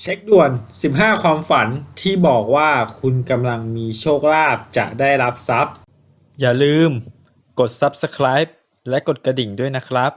เช็คด่วน 15 ความฝันที่บอกว่าคุณกำลังมีโชคลาภจะได้รับทรัพย์ อย่าลืมกด Subscribe และกดกระดิ่งด้วยนะครับ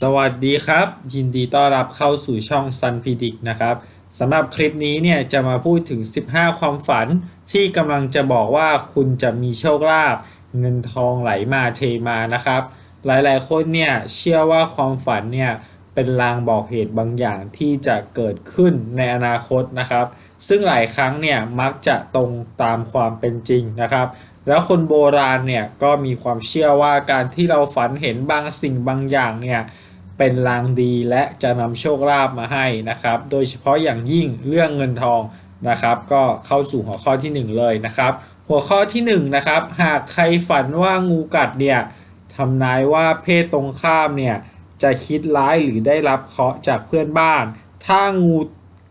สวัสดีครับ ยินดีต้อนรับเข้าสู่ช่อง Sun p r e d i c t นะครับสำหรับคลิปนี้เนี่ยจะมาพูดถึง 15 ความฝันที่กำลังจะบอกว่าคุณจะมีโชคลาภเงินทองไหลมาเทมานะครับ หลายๆ คนเนี่ยเชื่อว่าความฝันเนี่ย เป็นลางบอกเหตุบางอย่างที่จะเกิดขึ้นในอนาคตนะครับ ซึ่งหลายครั้งเนี่ยมักจะตรงตามความเป็นจริงนะครับ แล้วคนโบราณเนี่ยก็มีความเชื่อว่าการที่เราฝันเห็นบางสิ่งบางอย่างเนี่ยเป็นลางดีและจะนำโชคลาภมาให้นะครับ โดยเฉพาะอย่างยิ่งเรื่องเงินทองนะครับ ก็เข้าสู่หัวข้อที่ 1 เลยนะครับ หัวข้อที่1นะครับหากใครฝันว่างูกัดเนี่ยทำนายว่าเพศตรงข้ามเนี่ย จะคิดร้ายหรือได้รับเคราะห์จากเพื่อนบ้าน ถ้างู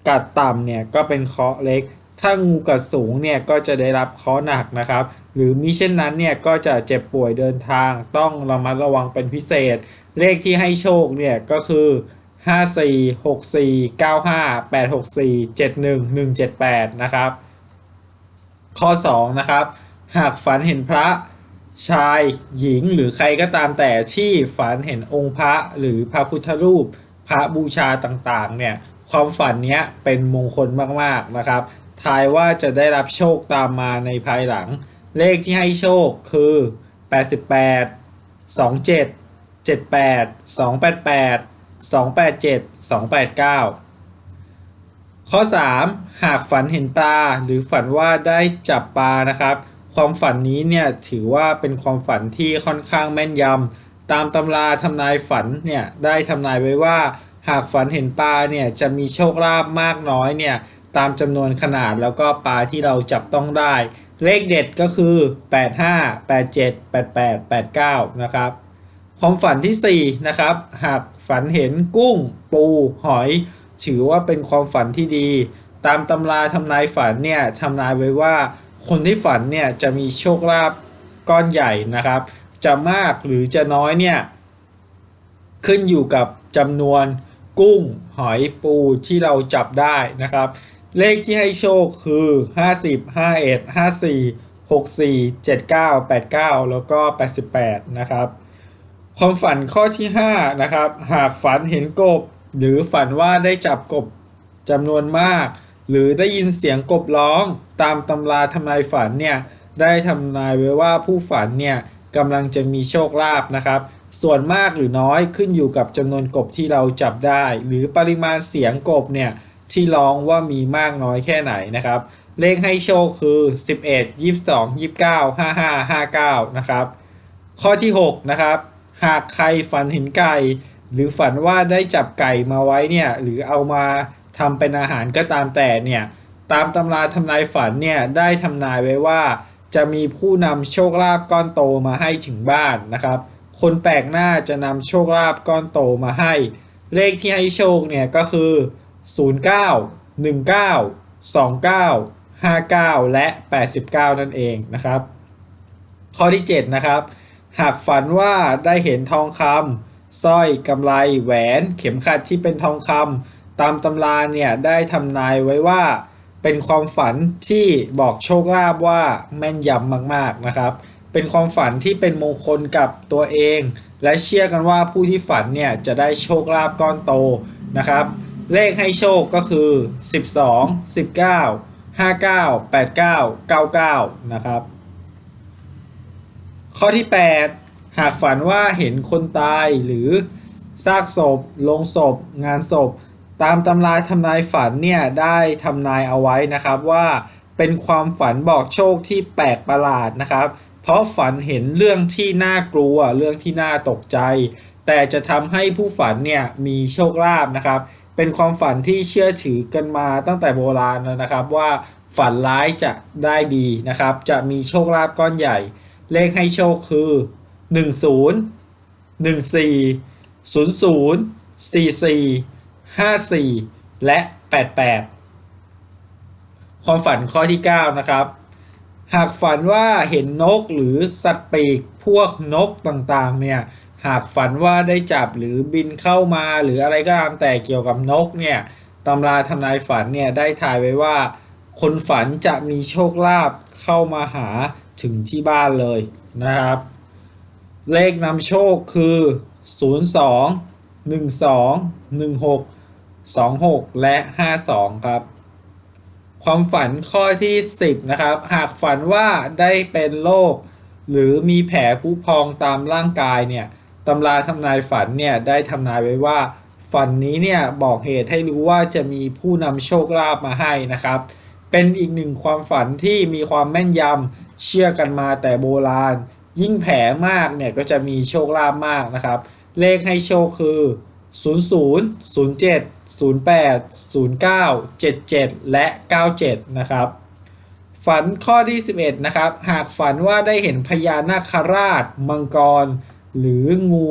กัดต่ำเนี่ยก็เป็นเคราะห์เล็ก ถ้างูกัดสูงเนี่ยก็จะได้รับเคราะห์หนักนะครับ หรือมิเช่นนั้นเนี่ยก็จะเจ็บป่วยเดินทางต้องระมัดระวังเป็นพิเศษ เลขที่ให้โชคเนี่ยก็คือ 54 64 95 864 71 178 นะครับ ข้อ 2 นะครับ หากฝันเห็นพระ ชายหญิงหรือใครก็ตามแต่ที่ฝันเห็นองค์พระหรือพระพุทธรูป พระบูชาต่างๆเนี่ยความฝันเนี้ยเป็นมงคลมากๆนะครับ ทายว่าจะได้รับโชคตามมาในภายหลัง เลขที่ให้โชคคือ 88 27 78 288 287 289 ข้อ 3 หากฝันเห็นปลาหรือฝันว่าได้จับปลานะครับ ความฝันนี้เนี่ยถือว่าเป็นความฝันที่ค่อนข้างแม่นยำตามตำราทำนายฝันเนี่ยได้ทำนายไว้ว่า หากฝันเห็นปลาเนี่ยจะมีโชคลาภมากน้อยเนี่ยตามจำนวนขนาดแล้วก็ปลาที่เราจับต้องได้ เลขเด็ดก็คือ 85 87 88 89 นะครับความฝันที่4นะครับหากฝันเห็นกุ้ง ปูหอย ถือว่าเป็นความฝันที่ดี ตามตำราทำนายฝันเนี่ยทำนายไว้ว่า คนที่ฝันเนี่ยจะมีโชคลาภก้อนใหญ่นะครับ จะมากหรือจะน้อยเนี่ยขึ้นอยู่กับจำนวนกุ้งหอยปูที่เราจับได้นะครับ เลขที่ให้โชคคือ 50 51 54 64 79 89 แล้วก็ 88 นะครับ ความฝันข้อที่ 5 นะครับ หากฝันเห็นกบ หรือฝันว่าได้จับกบจำนวนมาก หรือได้ยินเสียงกบร้องตามตำราทำนายฝันเนี่ยได้ทำนายไว้ว่าผู้ฝันเนี่ยกำลังจะมีโชคลาภนะครับ ส่วนมากหรือน้อยขึ้นอยู่กับจำนวนกบที่เราจับได้ หรือปริมาณเสียงกบเนี่ยที่ร้องว่ามีมากน้อยแค่ไหนนะครับ เลขให้โชคคือ 11 22 29 55 59นะครับข้อที่6นะครับหากใครฝันเห็นไก่ หรือฝันว่าได้จับไก่มาไว้เนี่ยหรือเอามา ทำเป็นอาหารก็ตามแต่เนี่ยตามตำราทำนายฝันเนี่ยได้ทำนายไว้ว่า จะมีผู้นำโชคลาภก้อนโตมาให้ถึงบ้านนะครับ คนแปลกหน้าจะนำโชคลาภก้อนโตมาให้ เลขที่ให้โชคเนี่ยก็คือ 09 19 29 59 และ 89 นั่นเองนะครับ ข้อที่ 7 นะครับ หากฝันว่าได้เห็นทองคำสร้อยกำไลแหวน เข็มขัดที่เป็นทองคำ ตามตำราเนี่ยได้ทำนายไว้ว่าเป็นความฝันที่บอกโชคลาภว่าแม่นยำมากๆนะครับ เป็นความฝันที่เป็นมงคลกับตัวเอง และเชื่อกันว่าผู้ที่ฝันเนี่ยจะได้โชคลาภก้อนโตนะครับ เลขให้โชคก็คือ 12 19 59 89 99 นะครับ ข้อที่ 8 หากฝันว่าเห็นคนตายหรือซากศพลงศพ งานศพ ตามตำราทำนายฝันเนี่ยได้ทำนายเอาไว้นะครับว่าเป็นความฝันบอกโชคที่แปลกประหลาดนะครับ เพราะฝันเห็นเรื่องที่น่ากลัวเรื่องที่น่าตกใจ แต่จะทำให้ผู้ฝันเนี่ยมีโชคลาภนะครับ เป็นความฝันที่เชื่อถือกันมาตั้งแต่โบราณแล้วนะครับ ว่าฝันร้ายจะได้ดีนะครับ จะมีโชคลาภก้อนใหญ่ เลขให้โชคคือ 10 14 00 44 54 และ 88 ความฝันข้อที่ 9 นะครับ หากฝันว่าเห็นนกหรือสัตว์ปีกพวกนกต่างๆ เนี่ย หากฝันว่าได้จับหรือบินเข้ามาหรืออะไรก็ตามแต่เกี่ยวกับนกเนี่ยตำราทำนายฝันเนี่ยได้ทายไว้ว่า คนฝันจะมีโชคลาภเข้ามาหาถึงที่บ้านเลยนะครับ เลขนำโชคคือ 02 12 16 26 และ 52 ครับ ความฝันข้อที่ 10 นะครับ หากฝันว่าได้เป็นโรคหรือมีแผลผุพองตามร่างกายเนี่ยตำราทำนายฝันเนี่ยได้ทำนายไว้ว่า ฝันนี้เนี่ยบอกเหตุให้รู้ว่าจะมีผู้นำโชคลาภมาให้นะครับ เป็นอีกหนึ่งความฝันที่มีความแม่นยำเชื่อกันมาแต่โบราณ ยิ่งแผลมากเนี่ยก็จะมีโชคลาภมากนะครับ เลขให้โชคคือ 00 07 08 09 77 และ 97 นะครับ ฝันข้อที่ 11 นะครับ หากฝันว่าได้เห็นพญานาคราช มังกร หรืองู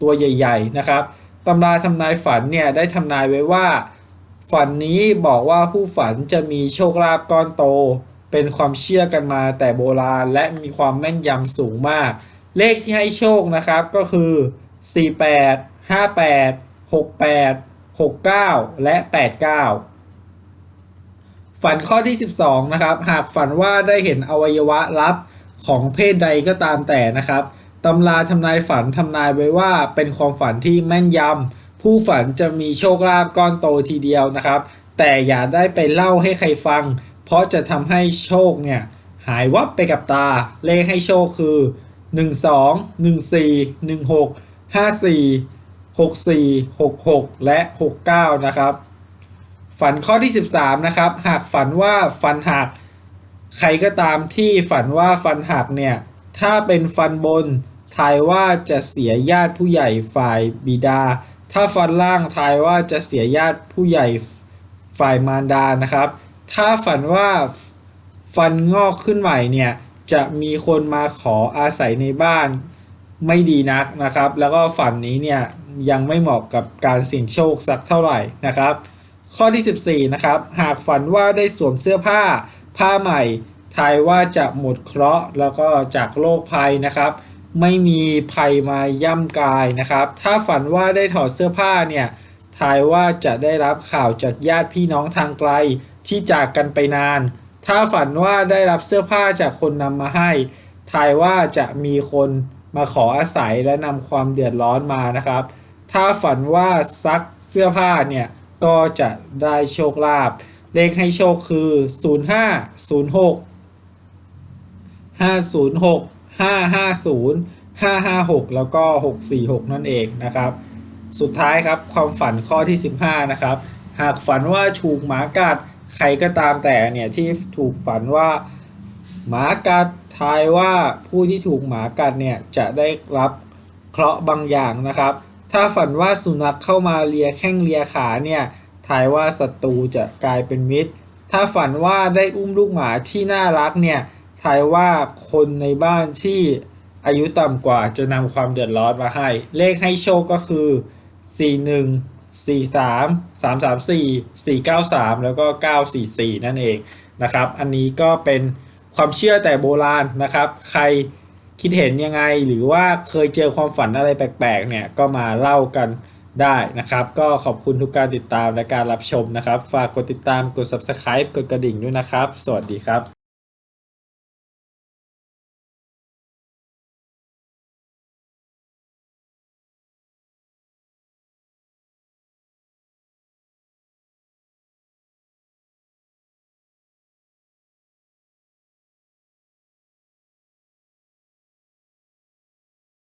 ตัวใหญ่ ๆ นะครับตำราทำนายฝันเนี่ยได้ทำนายไว้ว่า ฝันนี้บอกว่าผู้ฝันจะมีโชคลาภก้อนโต เป็นความเชื่อกันมาแต่โบราณและมีความแม่นยำสูงมาก เลขที่ให้โชคนะครับก็คือ 48 58 68 69 และ 89 ฝันข้อที่ 12 นะครับ หากฝันว่าได้เห็นอวัยวะลับของเพศใดก็ตามแต่นะครับตำราทำนายฝันทำนายไว้ว่าเป็นความฝันที่แม่นยำผู้ฝันจะมีโชคลาภก้อนโตทีเดียวนะครับ แต่อย่าได้ไปเล่าให้ใครฟัง เพราะจะทำให้โชคเนี่ยหายวับไปกับตา เลขให้โชคคือ 12 14 16 54 64 66 และ 69 นะครับ ฝันข้อที่ 13 นะครับ หากฝันว่าฟันหัก ใครก็ตามที่ฝันว่าฟันหักเนี่ย ถ้าเป็นฟันบนทายว่าจะเสียญาติผู้ใหญ่ฝ่ายบิดา ถ้าฟันล่างทายว่าจะเสียญาติผู้ใหญ่ฝ่ายมารดานะครับ ถ้าฝันว่าฟันงอกขึ้นใหม่เนี่ย จะมีคนมาขออาศัยในบ้าน ไม่ดีนักนะครับ แล้วก็ฝันนี้เนี่ยยังไม่เหมาะกับการเสี่ยงโชคสักเท่าไหร่นะครับ ข้อที่ 14นะครับหากฝันว่าได้สวมเสื้อผ้า ผ้าใหม่ทายว่าจะหมดเคราะห์แล้วก็จากโรคภัยนะครับ ไม่มีภัยมาย่ำกายนะครับ ถ้าฝันว่าได้ถอดเสื้อผ้าเนี่ยทายว่าจะได้รับข่าวจากญาติพี่น้องทางไกลที่จากกันไปนาน ถ้าฝันว่าได้รับเสื้อผ้าจากคนนำมาให้ ทายว่าจะมีคน มาขออาศัยและนำความเดือดร้อนมานะครับ ถ้าฝันว่าซักเสื้อผ้าเนี่ยก็จะได้โชคลาภเลขให้โชคคือ 05 06 506 550 556 แล้วก็ 646 นั่นเองนะครับ สุดท้ายครับความฝันข้อที่ 15 นะครับ หากฝันว่าถูกหมากัดใครก็ตามแต่เนี่ยที่ถูกฝันว่าหมากัด ทายว่าผู้ที่ถูกหมากัดเนี่ยจะได้รับเคราะห์บางอย่างนะครับ ถ้าฝันว่าสุนัขเข้ามาเลียแข้งเลียขาเนี่ยทายว่าศัตรูจะกลายเป็นมิตร ถ้าฝันว่าได้อุ้มลูกหมาที่น่ารักเนี่ยทายว่าคนในบ้านที่อายุต่ำกว่าจะนำความเดือดร้อนมาให้ เลขให้โชคก็คือ 41 43 334 493 แล้วก็ 944 นั่นเองนะครับ อันนี้ก็เป็น ความเชื่อแต่โบราณนะครับ ใครคิดเห็นยังไงหรือว่าเคยเจอความฝันอะไรแปลกๆเนี่ยก็มาเล่ากันได้นะครับ ก็ขอบคุณทุกการติดตามและการรับชมนะครับ ฝากกดติดตามกด subscribe กดกระดิ่งด้วยนะครับ สวัสดีครับ